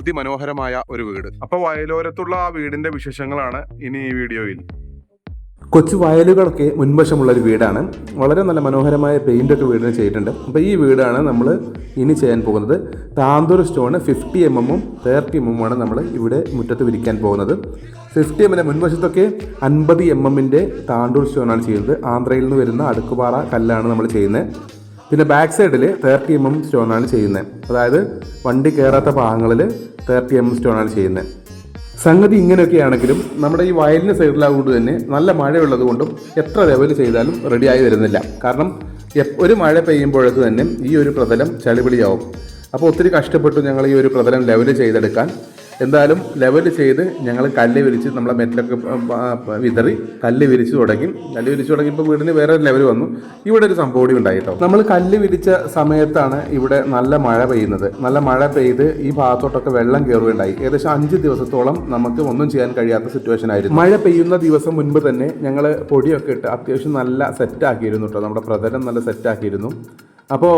അതിമനോഹരമായ ഒരു വീട്. അപ്പൊ വയലോരത്തുള്ള ആ വീടിന്റെ വിശേഷങ്ങളാണ് ഇനി ഈ വീഡിയോയിൽ. കൊച്ചു വയലുകളൊക്കെ മുൻവശമുള്ള ഒരു വീടാണ്. വളരെ നല്ല മനോഹരമായ പെയിന്റ് ഒക്കെ വീടിന് ചെയ്തിട്ടുണ്ട്. അപ്പോൾ ഈ വീടാണ് നമ്മൾ ഇനി ചെയ്യാൻ പോകുന്നത്. താന്തൂർ സ്റ്റോൺ ഫിഫ്റ്റി എം എമ്മും തേർട്ടി എം ആണ് നമ്മൾ ഇവിടെ മുറ്റത്ത് വിരിക്കാൻ പോകുന്നത്. ഫിഫ്റ്റി എമ്മിന്റെ മുൻവശത്തൊക്കെ അൻപത് എം എമ്മിന്റെ താണ്ടൂർ സ്റ്റോണാണ് ചെയ്യുന്നത്. ആന്ധ്രയിൽ നിന്ന് വരുന്ന അടുക്കുപാറ കല്ലാണ് നമ്മൾ ചെയ്യുന്നത്. പിന്നെ ബാക്ക് സൈഡിൽ തേർട്ടി എം എം സ്റ്റോണാണ് ചെയ്യുന്നത് അതായത് വണ്ടി കയറാത്ത ഭാഗങ്ങളിൽ തേർട്ടി എം എം സ്റ്റോണാണ് ചെയ്യുന്നത് സംഗതി ഇങ്ങനെയൊക്കെയാണെങ്കിലും നമ്മുടെ ഈ വയലിന് സൈഡിലാകൊണ്ട് തന്നെ നല്ല മഴയുള്ളത് കൊണ്ടും എത്ര ലെവൽ ചെയ്താലും റെഡിയായി വരുന്നില്ല. കാരണം ഒരു മഴ പെയ്യുമ്പോഴേക്ക് തന്നെ ഈ ഒരു പ്രതലം ചളിപിളിയാവും അപ്പോൾ ഒത്തിരി കഷ്ടപ്പെട്ടു ഞങ്ങൾ ഈ ഒരു പ്രതലം ലെവൽ ചെയ്തെടുക്കാൻ എന്തായാലും ലെവൽ ചെയ്ത് ഞങ്ങൾ കല്ല് വിരിച്ച് നമ്മളെ മെറ്റലൊക്കെ വിതറി കല്ല് വിരിച്ച് തുടങ്ങി. കല്ല് വിരിച്ച് തുടങ്ങിയപ്പോൾ വീടിന് വേറെ ലെവൽ വന്നു. ഇവിടെ ഒരു സംഭവം കൂടി ഉണ്ടായി നമ്മൾ കല്ല് വിരിച്ച സമയത്താണ് ഇവിടെ നല്ല മഴ പെയ്യുന്നത്. നല്ല മഴ പെയ്ത് ഈ ഭാഗത്തോട്ടൊക്കെ വെള്ളം കയറുകയുണ്ടായി ഏകദേശം അഞ്ച് ദിവസത്തോളം നമുക്ക് ഒന്നും ചെയ്യാൻ കഴിയാത്ത സിറ്റുവേഷൻ ആയിരുന്നു. മഴ പെയ്യുന്ന ദിവസം മുൻപ് തന്നെ ഞങ്ങൾ പൊടിയൊക്കെ ഇട്ട് അത്യാവശ്യം നല്ല സെറ്റാക്കിയിരുന്നു കേട്ടോ. നമ്മുടെ പ്രതലം നല്ല സെറ്റ് ആക്കിയിരുന്നു. അപ്പോൾ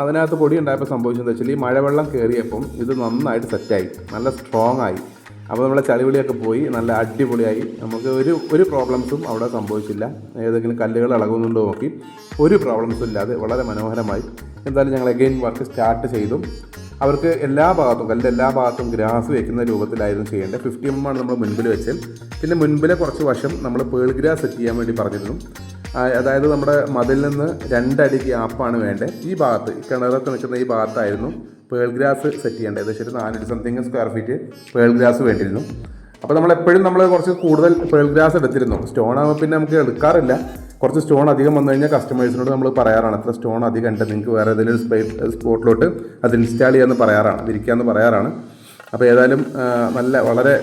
അതിനകത്ത് പൊടി ഉണ്ടായപ്പോൾ സംഭവിച്ചതെന്ന് വെച്ചാൽ ഈ മഴവെള്ളം കയറിയപ്പം ഇത് നന്നായിട്ട് സെറ്റായി നല്ല സ്ട്രോങ് ആയി അപ്പോൾ നമ്മളെ ചളിവിളിയൊക്കെ പോയി നല്ല അടിപൊളിയായി. നമുക്ക് ഒരു ഒരു പ്രോബ്ലംസും അവിടെ സംഭവിച്ചില്ല. ഏതെങ്കിലും കല്ലുകൾ ഇളകുന്നുണ്ടോ നോക്കി ഒരു പ്രോബ്ലംസും ഇല്ലാതെ വളരെ മനോഹരമായി. എന്തായാലും ഞങ്ങൾ അഗെയിൻ വർക്ക് സ്റ്റാർട്ട് ചെയ്തു. അവർക്ക് എല്ലാ ഭാഗത്തും കല്ലിന്റെ എല്ലാ ഭാഗത്തും ഗ്രാസ് വയ്ക്കുന്ന രൂപത്തിലായിരുന്നു ചെയ്യേണ്ടത്. ഫിഫ്റ്റി എം ആണ് നമ്മൾ മുൻപിൽ വെച്ചത്. പിന്നെ മുൻപിലെ കുറച്ച് വശം നമ്മൾ പേൾ ഗ്രാസ് സെറ്റ് ചെയ്യാൻ വേണ്ടി പറഞ്ഞിരുന്നു. അതായത് നമ്മുടെ മതിൽ നിന്ന് രണ്ടടി ഗ്യാപ്പാണ് വേണ്ടത് ഈ ഭാഗത്ത് ഈ കിണറൊക്കെ നിൽക്കുന്ന ഈ ഭാഗത്തായിരുന്നു പേൾ ഗ്രാസ് സെറ്റ് ചെയ്യേണ്ടത്. ഏകദേശം നാനൂറ്റി something square feet pearl grass വേണ്ടിയിരുന്നു. അപ്പോൾ നമ്മൾ എപ്പോഴും നമ്മൾ കുറച്ച് കൂടുതൽ പേൾ ഗ്രാസ് എടുത്തിരുന്നു. സ്റ്റോൺ ആകുമ്പോൾ പിന്നെ നമുക്ക് എടുക്കാറില്ല. കുറച്ച് സ്റ്റോൺ അധികം വന്നു കഴിഞ്ഞാൽ കസ്റ്റമേഴ്സിനോട് നമ്മൾ പറയാറാണ്. എത്ര സ്റ്റോൺ അധികം ഉണ്ട്? നിങ്ങൾക്ക് വേറെ ഏതെങ്കിലും ഒരു സ്പേ സ്പോട്ടിലോട്ട് അത് ഇൻസ്റ്റാൾ ചെയ്യാമെന്ന് പറയാറാണ് വിരിക്കാമെന്ന് പറയാറാണ്. അപ്പോൾ ഏതായാലും നല്ല വളരെ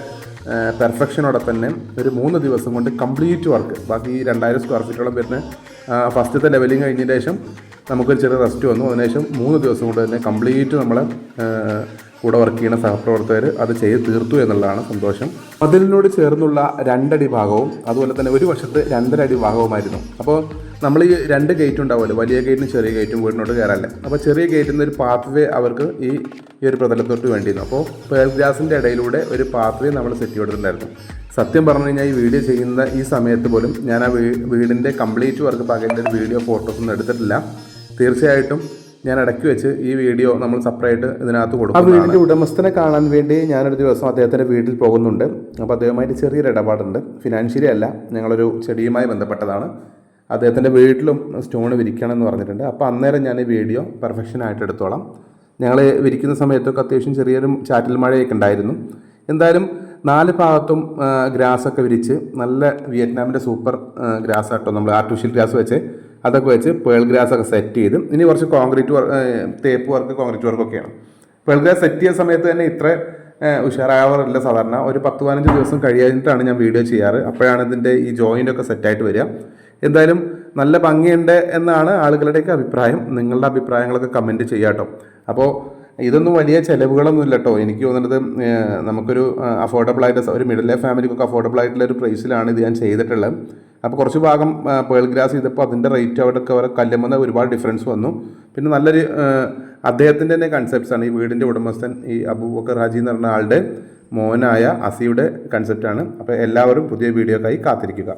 പെർഫെക്ഷനോടെ തന്നെ ഒരു മൂന്ന് ദിവസം കൊണ്ട് കംപ്ലീറ്റ് വർക്ക് ബാക്കി രണ്ടായിരം സ്ക്വയർ ഫീറ്റോളം വരുന്ന ഫസ്റ്റത്തെ ലെവലിംഗ് കഴിഞ്ഞതിന് ശേഷം നമുക്കൊരു ചെറിയ റെസ്റ്റ് വന്നു. അതിനുശേഷം മൂന്ന് ദിവസം കൊണ്ട് തന്നെ കംപ്ലീറ്റ് നമ്മൾ കൂടെ വർക്ക് ചെയ്യുന്ന സഹപ്രവർത്തകർ അത് ചെയ്ത് തീർത്തു എന്നുള്ളതാണ് സന്തോഷം. മതിലിനോട് ചേർന്നുള്ള രണ്ടടി ഭാഗവും അതുപോലെ തന്നെ ഒരു വർഷത്തെ രണ്ടര അടി ഭാഗവുമായിരുന്നു. അപ്പോൾ നമ്മൾ ഈ രണ്ട് ഗേറ്റ് ഉണ്ടാവുമല്ലോ. വലിയ ഗേറ്റും ചെറിയ ഗേറ്റും വീടിനോട്ട് കയറാല്ലേ അപ്പോൾ ചെറിയ ഗേറ്റിൽ നിന്ന് ഒരു പാത്ത് വേ അവർക്ക് ഈ ഈ ഒരു പ്രതലത്തോട്ട് വേണ്ടിയിരുന്നു. അപ്പോൾ പേർ ഗ്രാസിന്റെ ഇടയിലൂടെ ഒരു പാത്ത് വേ നമ്മൾ സെറ്റ് ചെയ്തിട്ടുണ്ടായിരുന്നു സത്യം പറഞ്ഞു കഴിഞ്ഞാൽ ഈ വീഡിയോ ചെയ്യുന്ന ഈ സമയത്ത് പോലും ഞാൻ ആ വീ വീടിന്റെ കംപ്ലീറ്റ് വർക്ക് പകലിന്റെ ഒരു വീഡിയോ ഫോട്ടോസ് ഒന്നും എടുത്തിട്ടില്ല. തീർച്ചയായിട്ടും ഞാൻ ഇടയ്ക്ക് വെച്ച് ഈ വീഡിയോ നമ്മൾ സെപ്പറേറ്റ് ഇതിനകത്ത് കൊടുക്കും ആ വീടിന്റെ ഉടമസ്ഥനെ കാണാൻ വേണ്ടി ഞാനൊരു ദിവസം അദ്ദേഹത്തിന്റെ വീട്ടിൽ പോകുന്നുണ്ട്. അപ്പോൾ അദ്ദേഹമായിട്ട് ചെറിയൊരു ഇടപാടുണ്ട്. ഫിനാൻഷ്യലി അല്ല ഞങ്ങളൊരു ചെടിയുമായി ബന്ധപ്പെട്ടതാണ്. അദ്ദേഹത്തിന്റെ വീട്ടിലും സ്റ്റോൺ വിരിക്കണം എന്ന് പറഞ്ഞിട്ടുണ്ട്. അപ്പോൾ അന്നേരം ഞാൻ ഈ വീഡിയോ പെർഫെക്ഷൻ ആയിട്ട് എടുത്തോളാം. ഞങ്ങൾ വിരിക്കുന്ന സമയത്തൊക്കെ അത്യാവശ്യം ചെറിയൊരു ചാറ്റൽ മഴയൊക്കെ ഉണ്ടായിരുന്നു. എന്തായാലും നാല് ഭാഗത്തും ഗ്രാസൊക്കെ വിരിച്ച് നല്ല വിയറ്റ്നാമിന്റെ സൂപ്പർ ഗ്രാസ് ആട്ടോ നമ്മൾ ആർട്ടിഫിഷ്യൽ ഗ്രാസ് വെച്ച് അതൊക്കെ വെച്ച് പേൾ ഗ്രാസ് ഒക്കെ സെറ്റ് ചെയ്ത് ഇനി കുറച്ച് കോൺക്രീറ്റ് വർക്ക് തേപ്പ് വർക്ക് കോൺക്രീറ്റ് വർക്കൊക്കെയാണ് പേൾ ഗ്രാസ് സെറ്റ് ചെയ്യുന്ന സമയത്ത് തന്നെ ഇത്ര ഉഷാറാവാറില്ല സാധാരണ. ഒരു പത്ത് പതിനഞ്ച് ദിവസം കഴിയാഞ്ഞിട്ടാണ് ഞാൻ വീഡിയോ ചെയ്യാറ്. അപ്പോഴാണ് ഇതിന്റെ ഈ ജോയിന്റ് ഒക്കെ സെറ്റായിട്ട് വരിക. എന്തായാലും നല്ല ഭംഗിയുണ്ട് എന്നാണ് ആളുകളുടെയൊക്കെ അഭിപ്രായം. നിങ്ങളുടെ അഭിപ്രായങ്ങളൊക്കെ കമന്റ് ചെയ്യാട്ടോ. അപ്പോൾ ഇതൊന്നും വലിയ ചിലവുകളൊന്നും ഇല്ല കേട്ടോ എനിക്ക് തോന്നുന്നത് നമുക്കൊരു അഫോർഡബിൾ ആയിട്ട് ഒരു മിഡിൽ ഫാമിലിക്കൊക്കെ അഫോർഡബിൾ ആയിട്ടുള്ള ഒരു പ്രൈസിലാണ് ഇത് ഞാൻ ചെയ്തിട്ടുള്ളത്. അപ്പോൾ കുറച്ച് ഭാഗം പേൾ ഗ്രാസ് ചെയ്തപ്പോൾ അതിന്റെ റേറ്റ് അവിടെ ഒക്കെ അവരെ കല്ലുമെന്ന് ഒരുപാട് ഡിഫറൻസ് വന്നു. പിന്നെ നല്ലൊരു അദ്ദേഹത്തിന്റെ തന്നെ കൺസെപ്റ്റ്സാണ് ഈ വീടിന്റെ ഉടമസ്ഥൻ ഈ അബൂബക്കർ ഹാജി എന്ന് പറഞ്ഞ ആളുടെ മോനായ അസിയുടെ കൺസെപ്റ്റാണ് അപ്പോൾ എല്ലാവരും പുതിയ വീഡിയോക്കായി കാത്തിരിക്കുക.